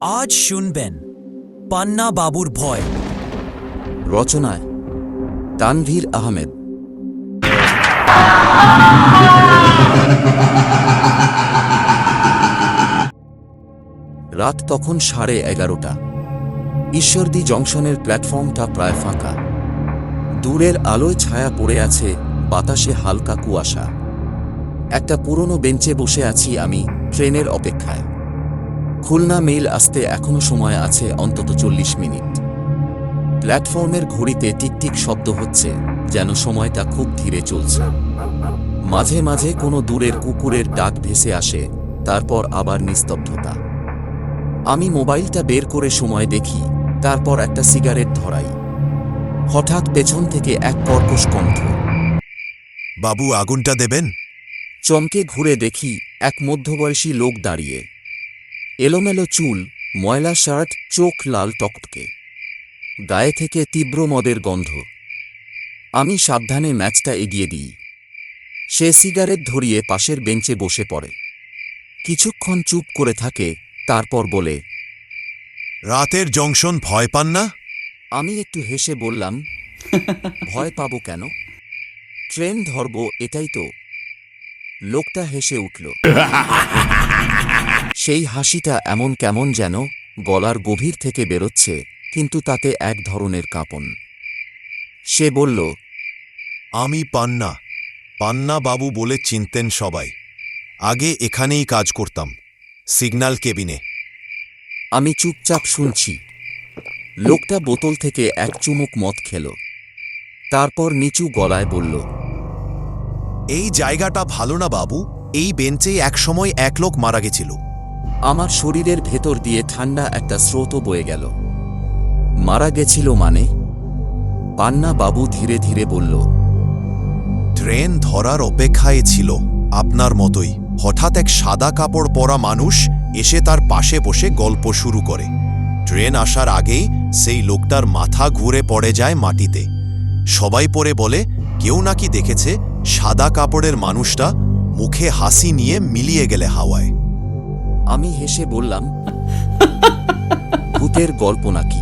আজ শুনবেন পান্না বাবুর ভয়। রচনায় তানভীর আহমেদ। রাত তখন সাড়ে এগারোটা। ঈশ্বরদী জংশনের প্ল্যাটফর্মটা প্রায় ফাঁকা। দূরের আলোয় ছায়া পড়ে আছে বাতাসে হালকা কুয়াশা। একটা পুরনো বেঞ্চে বসে আছি আমি ট্রেনের অপেক্ষায়। খুলনা মেইল আসতে এখনও সময় আছে অন্তত চল্লিশ মিনিট। প্ল্যাটফর্মের ঘড়িতে টিকটিক শব্দ হচ্ছে যেন সময়টা খুব ধীরে চলছে। মাঝে মাঝে কোনো দূরের কুকুরের ডাক ভেসে আসে তারপর আবার নিস্তব্ধতা। আমি মোবাইলটা বের করে সময় দেখি তারপর একটা সিগারেট ধরাই। হঠাৎ পেছন থেকে এক কর্কশ কণ্ঠ। বাবু আগুনটা দেবেন? চমকে ঘুরে দেখি এক মধ্যবয়সী লোক দাঁড়িয়ে। এলোমেলো চুল ময়লা শার্ট চোখ লাল টকটকে গায়ে থেকে তীব্র মদের গন্ধ। আমি সাবধানে ম্যাচটা এগিয়ে দিই। সে সিগারেট ধরিয়ে পাশের বেঞ্চে বসে পড়ে। কিছুক্ষণ চুপ করে থাকে তারপর বলে রাতের জংশন ভয় পান না? আমি একটু হেসে বললাম ভয় পাবো কেন? ট্রেন ধরব এটাই তো। লোকটা হেসে উঠল। সেই হাসিটা এমন কেমন যেন গলার গভীর থেকে বেরোচ্ছে কিন্তু তাতে এক ধরনের কাঁপন। সে বলল আমি পান্না। পান্না বাবু বলে চিনতেন সবাই। আগে এখানেই কাজ করতাম সিগন্যাল কেবিনে। আমি চুপচাপ শুনছি। লোকটা বোতল থেকে এক চুমুক মদ খেল। তারপর নিচু গলায় বলল এই জায়গাটা ভালো না বাবু। এই বেঞ্চেই একসময় এক লোক মারা গেছিল। আমার শরীরের ভেতর দিয়ে ঠান্ডা একটা স্রোত বয়ে গেল। মারা গেছিল মানে? পান্না বাবু ধীরে ধীরে বলল ট্রেন ধরার অপেক্ষায় ছিল আপনার মতোই। হঠাৎ এক সাদা কাপড় পরা মানুষ এসে তার পাশে বসে গল্প শুরু করে। ট্রেন আসার আগেই সেই লোকটার মাথা ঘুরে পড়ে যায় মাটিতে। সবাই পরে বলে কেউ নাকি দেখেছে সাদা কাপড়ের মানুষটা মুখে হাসি নিয়ে মিলিয়ে গেলে হাওয়ায়। আমি হেসে বললাম ভূতের গল্প নাকি?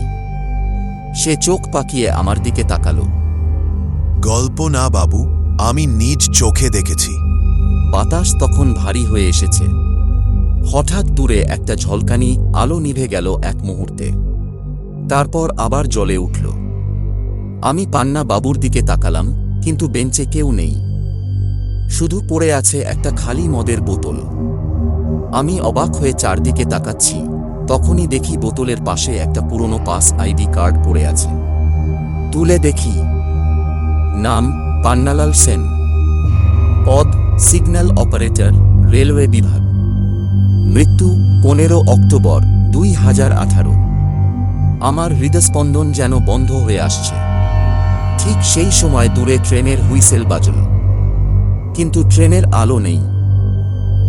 সে চোখ পাকিয়ে আমার দিকে তাকালো। গল্প না বাবু আমি নিজ চোখে দেখেছি। বাতাস তখন ভারী হয়ে এসেছে। হঠাৎ দূরে একটা ঝলকানি আলো নিভে গেল এক মুহূর্তে। তারপর আবার জলে উঠল। আমি পান্না বাবুর দিকে তাকালাম কিন্তু বেঞ্চে কেউ নেই। শুধু পড়ে আছে একটা খালি মদের বোতল। আমি অবাক হয়ে চারদিকে তাকাচ্ছি, তখনই দেখি বোতলের পাশে একটা পুরনো পাস আইডি কার্ড পড়ে আছে। তুলে দেখি। নাম পান্নালাল সেন। পদ সিগন্যাল অপারেটর, রেলওয়ে বিভাগ। মৃত্যু পনেরো অক্টোবর দুই হাজার আঠারো। আমার হৃদস্পন্দন যেন বন্ধ হয়ে আসছে। ঠিক সেই সময় দূরে ট্রেনের হুইসেল বাজল। কিন্তু ট্রেনের আলো নেই।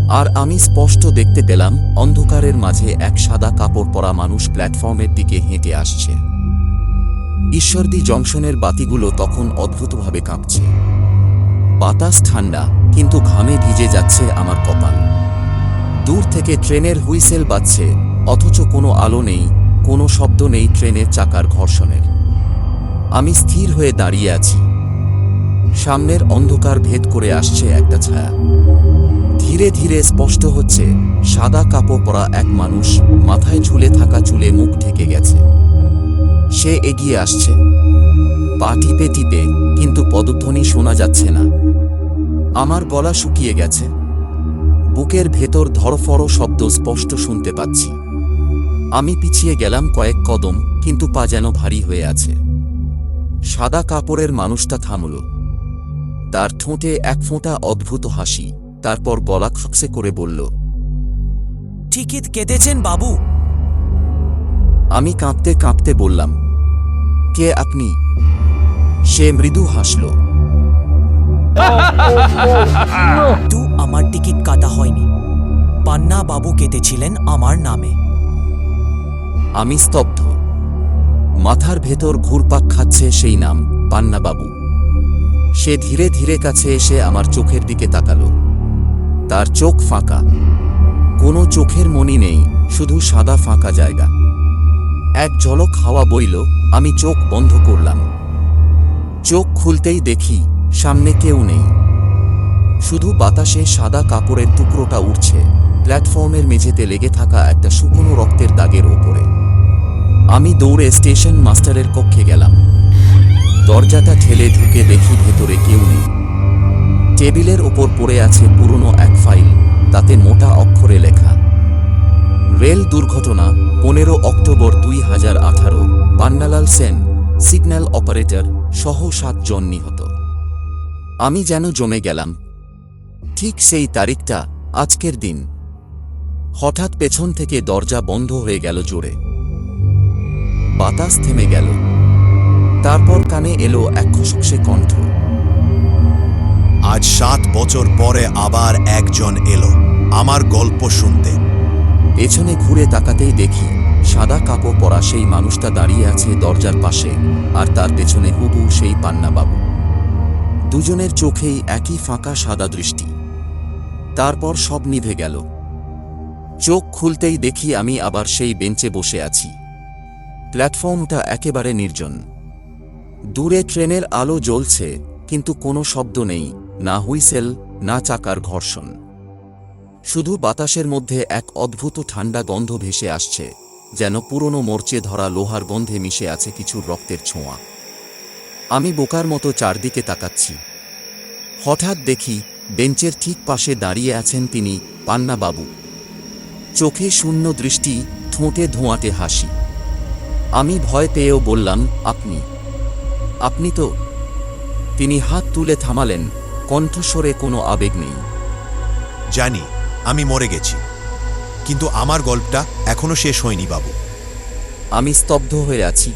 আর আমি স্পষ্ট দেখতে পেলাম, অন্ধকারের মাঝে এক সাদা কাপড় পরা মানুষ প্ল্যাটফর্মের দিকে হেঁটে আসছে। ঈশ্বরদী জংশনের বাতিগুলো তখন অদ্ভুতভাবে কাঁপছে। বাতাস ঠান্ডা, কিন্তু ঘামে ভিজে যাচ্ছে আমার কপাল। দূর থেকে ট্রেনের হুইসেল বাজছে, অথচ কোনো আলো নেই, কোনো শব্দ নেই ট্রেনের চাকার ঘর্ষণের। আমি স্থির হয়ে দাঁড়িয়ে আছি। সামনের অন্ধকার ভেদ করে আসছে একটা ছায়া। ধীরে ধীরে স্পষ্ট হচ্ছে, সাদা কাপড় পরা এক মানুষ মাথায় ঝুলে থাকা চুলে মুখ ঢেকে গেছে। সে এগিয়ে আসছে। পা টিপে টিপে, কিন্তু পদধ্বনি শোনা যাচ্ছে না। আমার গলা শুকিয়ে গেছে। বুকের ভেতর ধরফর শব্দ স্পষ্ট শুনতে পাচ্ছি। আমি পিছিয়ে গেলাম কয়েক কদম, কিন্তু পা যেন ভারী হয়ে আছে। সাদা কাপড়ের মানুষটা থামল। তার ঠোঁটে এক ফোঁটা অদ্ভুত হাসি তারপর গলা খপসে করে বলল টিকিট কেটেছেন বাবু। আমি কাঁপতে কাঁপতে বললাম কে আপনি? সে মৃদু হাসল। তু আমার টিকিট কাটা হয়নি। পান্না বাবু কেটেছিলেন আমার নামে। আমি স্তব্ধ। মাথার ভেতর ঘুরপাক খাচ্ছে সেই নাম পান্নাবাবু সে ধীরে ধীরে কাছে এসে আমার চোখের দিকে তাকালো। তার চোখ ফাঁকা। কোনো চোখের মনি নেই, শুধু সাদা ফাঁকা জায়গা। এক ঝলক হাওয়া বইল, আমি চোখ বন্ধ করলাম। চোখ খুলতেই দেখি, সামনে কেউ নেই। শুধু বাতাসে সাদা কাপড়ের টুকরোটা উঠছে প্ল্যাটফর্মের মেঝেতে লেগে থাকা একটা শুকনো রক্তের দাগের ওপরে। আমি দৌড়ে স্টেশন মাস্টারের কক্ষে গেলাম। দরজাটা ঠেলে ঢুকে দেখি ভেতরে কেউ নেই। টেবিলের ওপর পড়ে আছে পুরনো এক ফাইল, তাতে মোটা অক্ষরে লেখা, রেল দুর্ঘটনা, পনেরো অক্টোবর দুই হাজার আঠারো পান্নালাল সেন, সিগন্যাল অপারেটর, সহ সাতজন নিহত। আমি যেন জমে গেলাম। ঠিক সেই তারিখটা, আজকের দিন। হঠাৎ পেছন থেকে দরজা বন্ধ হয়ে গেল জোরে। বাতাস থেমে গেল। তারপর কানে এলো এক খসখসে কণ্ঠ। আজ সাত বছর পরে আবার একজন এলো, আমার গল্প শুনতে। পেছনে ঘুরে তাকাতেই দেখি, সাদা কাপড় পরা সেই মানুষটা দাঁড়িয়ে আছে দরজার পাশে, আর তার পেছনে হুবু সেই পান্নাবাবু। দুজনের চোখেই একই ফাঁকা সাদা দৃষ্টি। তারপর সব নিভে গেল। চোখ খুলতেই দেখি আমি আবার সেই বেঞ্চে বসে আছি। প্ল্যাটফর্মটা একেবারে নির্জন। দূরে ট্রেনের আলো জ্বলছে, কিন্তু কোনো শব্দ নেই, না হুইসেল, না চাকার ঘর্ষণ। শুধু বাতাসের মধ্যে এক অদ্ভুত ঠান্ডা গন্ধ ভেসে আসছে, যেন পুরনো মরচে ধরা লোহার গন্ধে মিশে আছে কিছু রক্তের ছোঁয়া। আমি বোকার মতো চারদিকে তাকাচ্ছি। হঠাৎ দেখি বেঞ্চের ঠিক পাশে দাঁড়িয়ে আছেন তিনি পান্নাবাবু। চোখে শূন্য দৃষ্টি, ঠোঁটে ধোঁয়াটে হাসি। আমি ভয় পেয়েও বললাম, আপনি আপনি তো তিনি হাত তুলে থামালেন কণ্ঠস্বরে কোনো আবেগ নেই। জানি আমি মরে গেছি কিন্তু আমার গল্পটা এখনও শেষ হয়নি বাবু। আমি স্তব্ধ হয়ে আছি।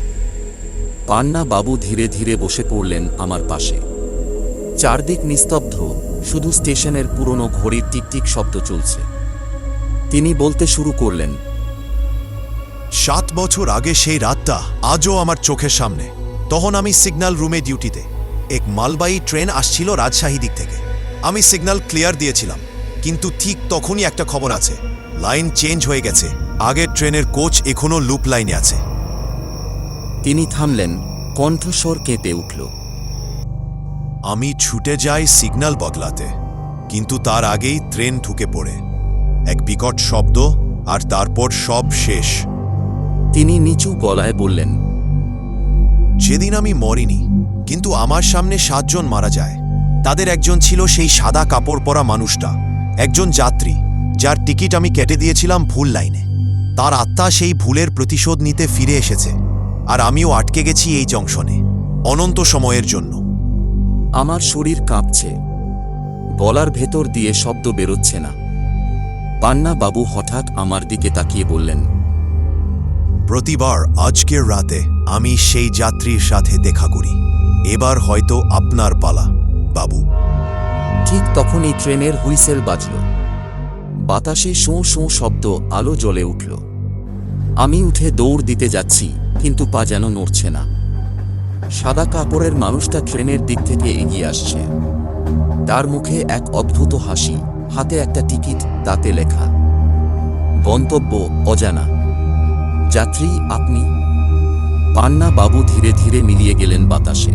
পান্না বাবু ধীরে ধীরে বসে পড়লেন আমার পাশে। চারদিক নিস্তব্ধ শুধু স্টেশনের পুরনো ঘড়ির টিকটিক শব্দ চলছে। তিনি বলতে শুরু করলেন সাত বছর আগে সেই রাতটা আজও আমার চোখের সামনে। তখন আমি সিগন্যাল রুমে ডিউটিতে। এক মালবাহী ট্রেন আসছিল রাজশাহী দিক থেকে। আমি সিগন্যাল ক্লিয়ার দিয়েছিলাম কিন্তু ঠিক তখনই একটা খবর আছে। লাইন চেঞ্জ হয়ে গেছে। আগের ট্রেনের কোচ এখনও লুপ লাইনে আছে। তিনি থামলেন কণ্ঠস্বর কেঁপে উঠল। আমি ছুটে যাই সিগন্যাল বদলাতে কিন্তু তার আগেই ট্রেন ঢুকে পড়ে। এক বিকট শব্দ আর তারপর সব শেষ। তিনি নিচু গলায় বললেন যেদিন আমি মরিনি, কিন্তু আমার সামনে সাতজন মারা যায়। তাদের একজন ছিল সেই সাদা কাপড় পরা মানুষটা, একজন যাত্রী, যার টিকিট আমি কেটে দিয়েছিলাম ভুল লাইনে। তার আত্মা সেই ভুলের প্রতিশোধ নিতে ফিরে এসেছে, আর আমিও আটকে গেছি এই জংশনে, অনন্ত সময়ের জন্য। আমার শরীর কাঁপছে। বলার ভেতর দিয়ে শব্দ বেরোচ্ছে না। পান্না বাবু হঠাৎ আমার দিকে তাকিয়ে বললেন প্রতিবার আজকের রাতে আমি সেই যাত্রীর সাথে দেখা করি। এবার হয়তো আপনার পালা, বাবু। ঠিক তখনই ট্রেনের হুইসেল বাজল। বাতাসে শোঁ শোঁ শব্দ আলো জ্বলে উঠল। আমি উঠে দৌড় দিতে যাচ্ছি, কিন্তু পা যেন নড়ছে না। সাদা কাপড়ের মানুষটা ট্রেনের দিক থেকে এগিয়ে আসছে। তার মুখে এক অদ্ভুত হাসি, হাতে একটা টিকিট, তাতে লেখা, গন্তব্য অজানা। যাত্রী আপনি? পান্না বাবু ধীরে ধীরে মিলিয়ে গেলেন বাতাসে।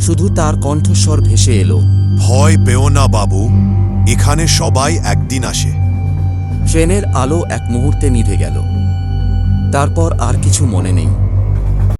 শুধু তার কণ্ঠস্বর ভেসে এলো। ভয় পেও না বাবু এখানে সবাই একদিন আসে। ট্রেনের আলো এক মুহূর্তে নিভে গেল। তারপর আর কিছু মনে নেই।